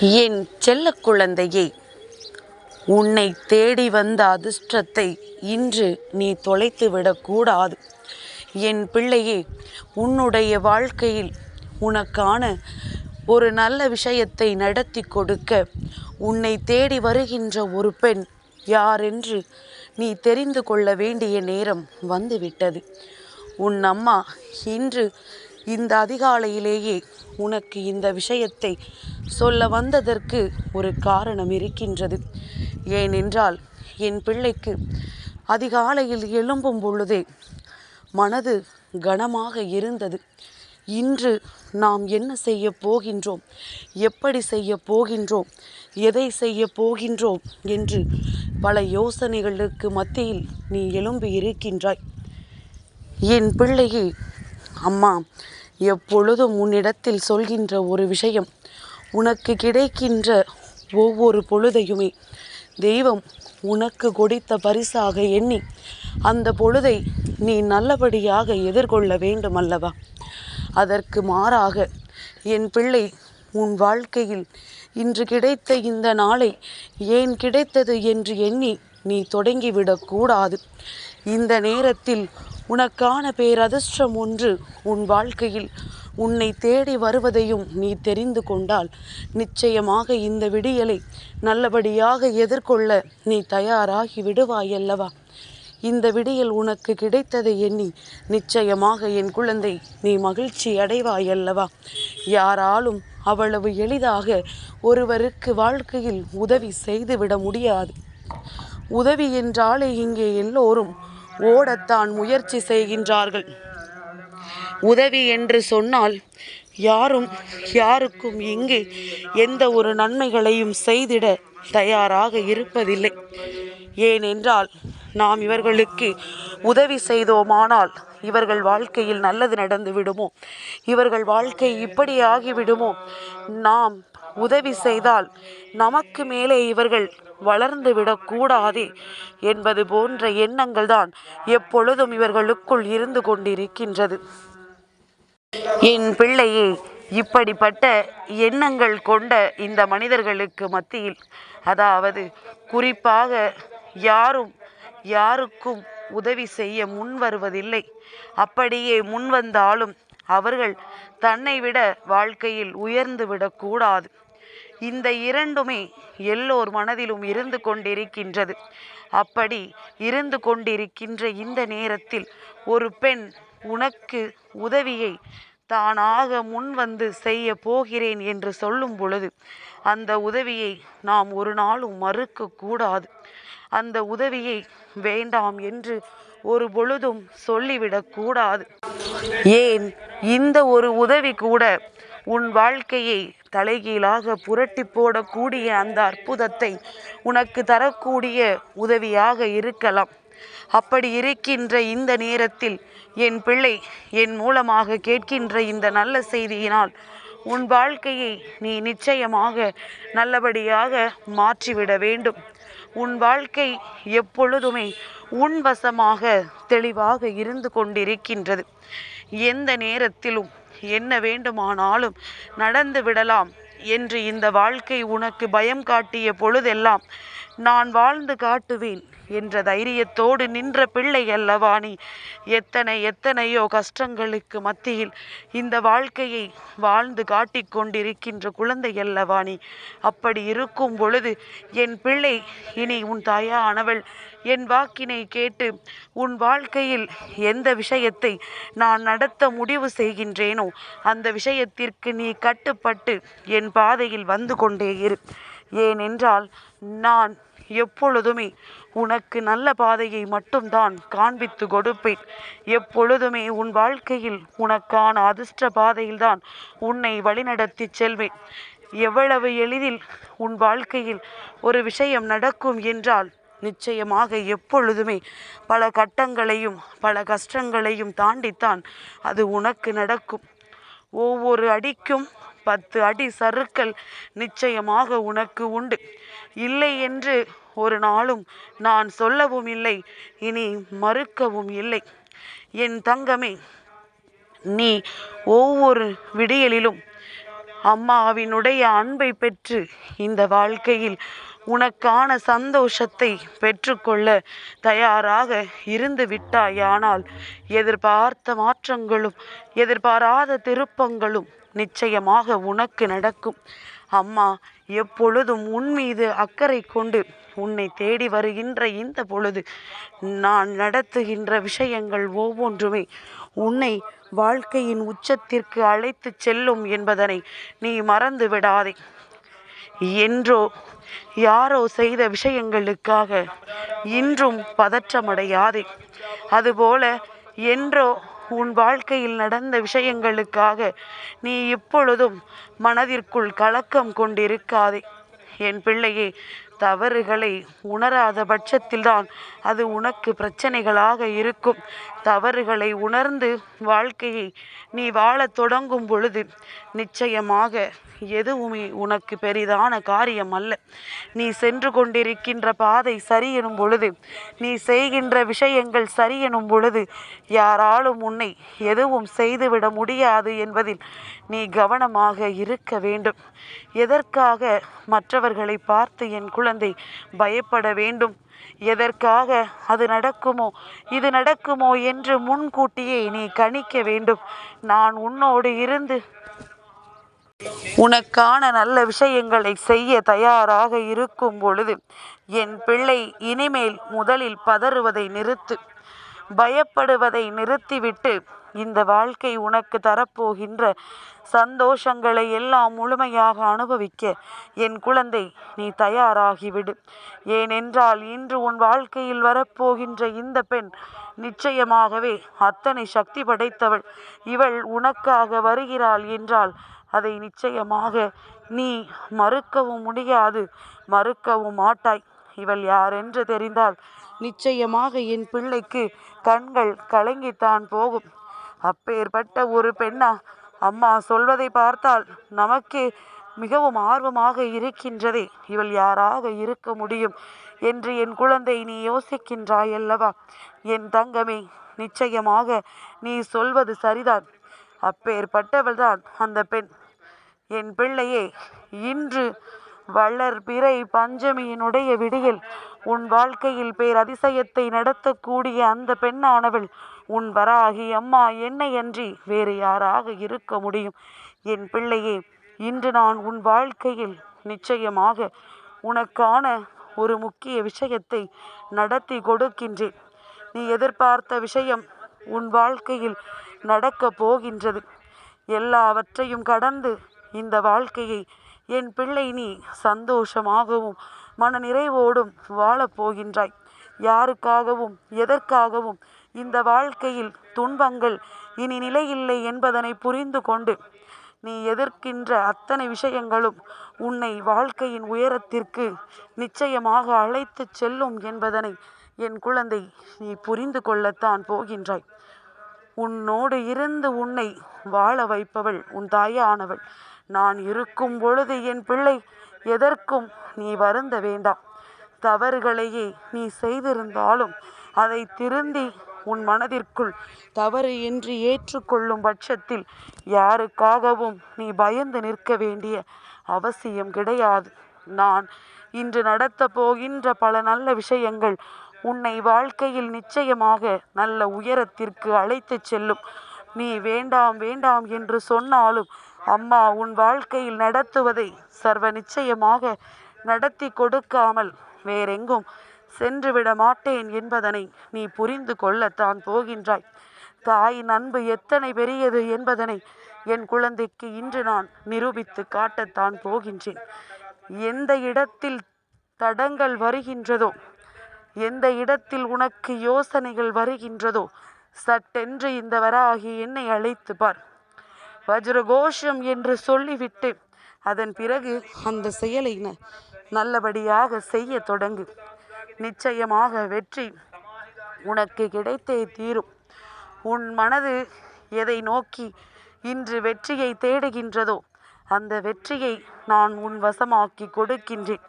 என் செல்ல குழந்தையே உன்னை தேடி வந்த அதிர்ஷ்டத்தை இன்று நீ தொலைத்து விடக்கூடாது என் பிள்ளையே உன்னுடைய வாழ்க்கையில் உனக்கான ஒரு நல்ல விஷயத்தை நடத்தி கொடுக்க உன்னை தேடி வருகின்ற ஒரு பெண் யாரென்று நீ தெரிந்து கொள்ள வேண்டிய நேரம் வந்துவிட்டது. உன் அம்மா இன்று இந்த அதிகாலையிலேயே உனக்கு இந்த விஷயத்தை சொல்ல வந்ததற்கு ஒரு காரணம் இருக்கின்றது. ஏனென்றால் என் பிள்ளைக்கு அதிகாலையில் எழும்பும் பொழுதே மனது கனமாக இருந்தது. இன்று நாம் என்ன செய்ய போகின்றோம்? எப்படி செய்ய போகின்றோம்? எதை செய்ய போகின்றோம்? என்று பல யோசனைகளுக்கு மத்தியில் நீ எழும்பி இருக்கின்றாய். என் பிள்ளையே அம்மா எப்பொழுதும் உன்னிடத்தில் சொல்கின்ற ஒரு விஷயம். உனக்கு கிடைக்கின்ற ஒவ்வொரு பொழுதையுமே தெய்வம் உனக்கு கொடுத்த பரிசாக எண்ணி அந்த பொழுதை நீ நல்லபடியாக எதிர்கொள்ள வேண்டும் அல்லவா அதற்கு மாறாக என் பிள்ளை உன் வாழ்க்கையில் இன்று கிடைத்த இந்த நாளை ஏன் கிடைத்தது என்று எண்ணி நீ தொடங்கிவிடக்கூடாது. இந்த நேரத்தில் உனக்கான பேரதிர்ஷ்டம் ஒன்று உன் வாழ்க்கையில். உன்னை தேடி வருவதையும் நீ தெரிந்து கொண்டால் நிச்சயமாக இந்த விடியலை நல்லபடியாக எதிர்கொள்ள நீ தயாராகி விடுவாயல்லவா? இந்த விடியல் உனக்கு கிடைத்ததை எண்ணி நிச்சயமாக என் குழந்தை நீ மகிழ்ச்சி அடைவாயல்லவா? யாராலும் அவ்வளவு எளிதாக ஒருவருக்கு வாழ்க்கையில் உதவி செய்துவிட முடியாது. உதவி என்றாலே இங்கே எல்லோரும் ஓடத்தான் முயற்சி செய்கின்றார்கள். உதவி என்று சொன்னால் யாரும் யாருக்கும் இங்கு எந்த ஒரு நன்மைகளையும் செய்திட தயாராக இருப்பதில்லை. ஏனென்றால் நாம் இவர்களுக்கு உதவி செய்தோமானால் இவர்கள் வாழ்க்கையில் நல்லது நடந்து விடுமோ? இவர்கள் வாழ்க்கை இப்படி ஆகிவிடுமோ? நாம் உதவி செய்தால் நமக்கு மேலே இவர்கள் வளர்ந்து விடக்கூடாதே என்பது போன்ற எண்ணங்கள் தான் எப்பொழுதும் இவர்களுக்குள் இருந்து கொண்டிருக்கின்றது. என் பிள்ளையே இப்படிப்பட்ட எண்ணங்கள் கொண்ட இந்த மனிதர்களுக்கு மத்தியில் அதாவது குறிப்பாக யாரும் யாருக்கும் உதவி செய்ய முன் வருவதில்லை. அப்படியே முன் வந்தாலும் அவர்கள் தன்னை விட வாழ்க்கையில் உயர்ந்து விடக்கூடாது இந்த இரண்டுமே எல்லோர் மனதிலும் இருந்து கொண்டிருக்கின்றது. அப்படி இருந்து கொண்டிருக்கின்ற இந்த நேரத்தில் ஒரு பெண் உனக்கு உதவியை தானாக முன் வந்து செய்ய போகிறேன் என்று சொல்லும் பொழுது அந்த உதவியை நாம் ஒரு நாளும் மறுக்கக்கூடாது அந்த உதவியை வேண்டாம் என்று ஒரு பொழுதும் சொல்லிவிடக்கூடாது ஏன்? இந்த ஒரு உதவி கூட உன் வாழ்க்கையை தலைகீழாக புரட்டி போடக்கூடிய அந்த அற்புதத்தை உனக்கு தரக்கூடிய உதவியாக இருக்கலாம். அப்படி இருக்கின்ற இந்த நேரத்தில் என் பிள்ளை என் மூலமாக கேட்கின்ற இந்த நல்ல செய்தியினால் உன் வாழ்க்கையை நீ நிச்சயமாக நல்லபடியாக மாற்றிவிட வேண்டும். உன் வாழ்க்கை எப்பொழுதுமே உன் வசமாக தெளிவாக இருந்து கொண்டிருக்கின்றது. எந்த நேரத்திலும் என்ன வேண்டுமானாலும் நடந்து விடலாம் என்று இந்த வாழ்க்கை உனக்கு பயம் காட்டிய பொழுதெல்லாம் நான் வாழ்ந்து காட்டுவேன் என்ற தைரியத்தோடு நின்ற பிள்ளை அல்லவா நீ? எத்தனை எத்தனையோ கஷ்டங்களுக்கு மத்தியில் இந்த வாழ்க்கையை வாழ்ந்து காட்டிக் கொண்டிருக்கின்ற குழந்தை அல்லவா நீ? அப்படி இருக்கும் பொழுது என் பிள்ளை இனி உன் தாயானவள் என் வாக்கினை கேட்டு உன் வாழ்க்கையில் எந்த விஷயத்தை நான் நடத்த முடிவு செய்கின்றேனோ அந்த விஷயத்திற்கு நீ கட்டுப்பட்டு என் பாதையில் வந்து கொண்டே இரு. ஏனென்றால் நான் எப்பொழுதுமே உனக்கு நல்ல பாதையை மட்டும்தான் காண்பித்து கொடுப்பேன். எப்பொழுதுமே உன் வாழ்க்கையில் உனக்கான அதிர்ஷ்ட பாதையில்தான் உன்னை வழிநடத்தி செல்வேன். எவ்வளவு எளிதில் உன் வாழ்க்கையில் ஒரு விஷயம் நடக்கும் என்றால் நிச்சயமாக எப்பொழுதுமே பல கட்டங்களையும் பல கஷ்டங்களையும் தாண்டித்தான் அது உனக்கு நடக்கும். ஒவ்வொரு அடிக்கும் பத்து அடி சறுக்கல் நிச்சயமாக உனக்கு உண்டு. இல்லை என்று ஒரு நாளும் நான் சொல்லவும் இல்லை இனி மறுக்கவும் இல்லை. என் தங்கமே நீ ஒவ்வொரு விடியலிலும் அம்மாவினுடைய அன்பை பெற்று இந்த வாழ்க்கையில் உனக்கான சந்தோஷத்தை பெற்றுக்கொள்ள தயாராக இருந்து விட்டாயானால் எதிர்பார்த்த மாற்றங்களும் எதிர்பாராத திருப்பங்களும் நிச்சயமாக உனக்கு நடக்கும். அம்மா எப்பொழுதும் உன் மீது அக்கறை கொண்டு உன்னை தேடி வருகின்ற இந்த பொழுது நான் நடத்துகின்ற விஷயங்கள் ஒவ்வொன்றுமே உன்னை வாழ்க்கையின் உச்சத்திற்கு அழைத்து செல்லும் என்பதனை நீ மறந்து விடாதே. என்றோ யாரோ செய்த விஷயங்களுக்காக இன்றும் பதற்றமடையாதே. அதுபோல என்றோ உன் வாழ்க்கையில் நடந்த விஷயங்களுக்காக நீ இப்பொழுதும் மனதிற்குள் கலக்கம் கொண்டிருக்காதே. என் பிள்ளையே தவறுகளை உணராத பட்சத்தில்தான் அது உனக்கு பிரச்சனைகளாக இருக்கும். தவறுகளை உணர்ந்து வாழ்க்கையை நீ வாழத் தொடங்கும் பொழுது நிச்சயமாக எதுவுமே உனக்கு பெரிதான காரியம் அல்ல நீ சென்று கொண்டிருக்கின்ற பாதை சரி எனும் பொழுது நீ செய்கின்ற விஷயங்கள் சரி எனும் பொழுது யாராலும் உன்னை எதுவும் செய்துவிட முடியாது என்பதில் நீ கவனமாக இருக்க வேண்டும். எதற்காக மற்றவர்களை பார்த்து என் குழந்தை பயப்பட வேண்டும். எதற்காக அது நடக்குமோ இது நடக்குமோ என்று முன்கூட்டியே நீ கணிக்க வேண்டும். நான் உன்னோடு இருந்து உனக்கான நல்ல விஷயங்களை செய்ய தயாராக இருக்கும் பொழுது என் பிள்ளை இனிமேல் முதலில் பதறுவதை நிறுத்து. பயப்படுவதை நிறுத்திவிட்டு இந்த வாழ்க்கை உனக்கு தரப்போகின்ற சந்தோஷங்களை எல்லாம் முழுமையாக அனுபவிக்க என் குழந்தை நீ தயாராகிவிடு. ஏனென்றால் இன்று உன் வாழ்க்கையில் வரப்போகின்ற இந்த பெண் நிச்சயமாகவே அத்தனை சக்தி படைத்தவள். இவள் உனக்காக வருகிறாள் என்றால் அதை நிச்சயமாக நீ மறுக்கவும் முடியாது மறுக்கவும் மாட்டாய். இவள் யாரென்று தெரிந்தால் நிச்சயமாக என் பிள்ளைக்கு கண்கள் கலங்கித்தான் போகும். அப்பேற்பட்ட ஒரு பெண்ணா? அம்மா சொல்வதை பார்த்தால் நமக்கே மிகவும் ஆர்வமாக இருக்கின்றதே. இவள் யாராக இருக்க முடியும் என்று என் குழந்தை நீ யோசிக்கின்றாய் அல்லவா என் தங்கமே நிச்சயமாக நீ சொல்வது சரிதான். அப்பேற்பட்டவள்தான் அந்த பெண். என் பிள்ளையே இன்று வளர் பிறை பஞ்சமியினுடைய விடியில். உன் வாழ்க்கையில் பேரதிசயத்தை நடத்தக்கூடிய அந்த பெண்ணானவள் உன் வராகி அம்மா என்னையன்றி வேறு யாராக இருக்க முடியும்? என் பிள்ளையே இன்று நான் உன் வாழ்க்கையில் நிச்சயமாக உனக்கான ஒரு முக்கிய விஷயத்தை நடத்தி கொடுக்கின்றேன். நீ எதிர்பார்த்த விஷயம் உன் வாழ்க்கையில் நடக்கப் போகின்றது. எல்லாவற்றையும் கடந்து இந்த வாழ்க்கையை என் பிள்ளை நீ சந்தோஷமாகவும் மன நிறைவோடும் வாழப் போகின்றாய். யாருக்காகவும் எதற்காகவும் இந்த வாழ்க்கையில் துன்பங்கள் இனி நிலையில்லை என்பதனை புரிந்து கொண்டு நீ எதிர்க்கின்ற அத்தனை விஷயங்களும் உன்னை வாழ்க்கையின் உயரத்திற்கு நிச்சயமாக அழைத்துச் செல்லும் என்பதனை என் குழந்தை நீ புரிந்து கொள்ளத்தான் போகின்றாய். உன்னோடு இருந்து உன்னை வாழ வைப்பவள் உன் தாயானவள். நான் இருக்கும் பொழுது என் பிள்ளை எதற்கும் நீ வருந்த வேண்டாம். தவறுகளையே நீ செய்திருந்தாலும் அதை திருந்தி உன் மனதிற்குள் தவறு என்று ஏற்றுக்கொள்ளும் பட்சத்தில் யாருக்காகவும் நீ பயந்து நிற்க வேண்டிய அவசியம் கிடையாது. நான் இன்று நடத்தப் போகின்ற பல நல்ல விஷயங்கள் உன்னை வாழ்க்கையில் நிச்சயமாக நல்ல உயரத்திற்கு அழைத்துச் செல்லும். நீ வேண்டாம் வேண்டாம் என்று சொன்னாலும் அம்மா உன் வாழ்க்கையில் நடத்துவதை சர்வ நிச்சயமாக நடத்தி கொடுக்காமல் வேறெங்கும் சென்றுவிட மாட்டேன் என்பதனை நீ புரிந்து கொள்ளத்தான் போகின்றாய். தாயின் அன்பு எத்தனை பெரியது என்பதனை என் குழந்தைக்கு இன்று நான் நிரூபித்து காட்டத்தான் போகின்றேன். எந்த இடத்தில் தடங்கள் வருகின்றதோ எந்த இடத்தில் உனக்கு யோசனைகள் வருகின்றதோ சட்டென்று இந்த வராகி என்னை அழைத்து பார். வஜ்ரகோஷம் என்று சொல்லிவிட்டு அதன் பிறகு அந்த செயலை நல்லபடியாக செய்ய தொடங்கு. நிச்சயமாக வெற்றி உனக்கு கிடைத்தே தீரும். உன் மனது எதை நோக்கி இன்று வெற்றியை தேடுகின்றதோ அந்த வெற்றியை நான் உன் வசமாக்கி கொடுக்கின்றேன்.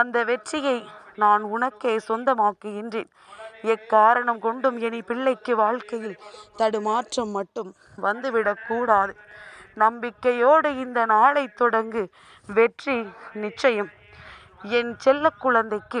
அந்த வெற்றியை நான் உனக்கே சொந்தமாக்குகின்றேன். எக்காரணம் கொண்டும் இனி பிள்ளைக்கு வாழ்க்கையில் தடுமாற்றம் மட்டும் வந்துவிடக்கூடாது நம்பிக்கையோடு இந்த நாளை தொடங்கு. வெற்றி நிச்சயம். என் செல்ல குழந்தைக்கு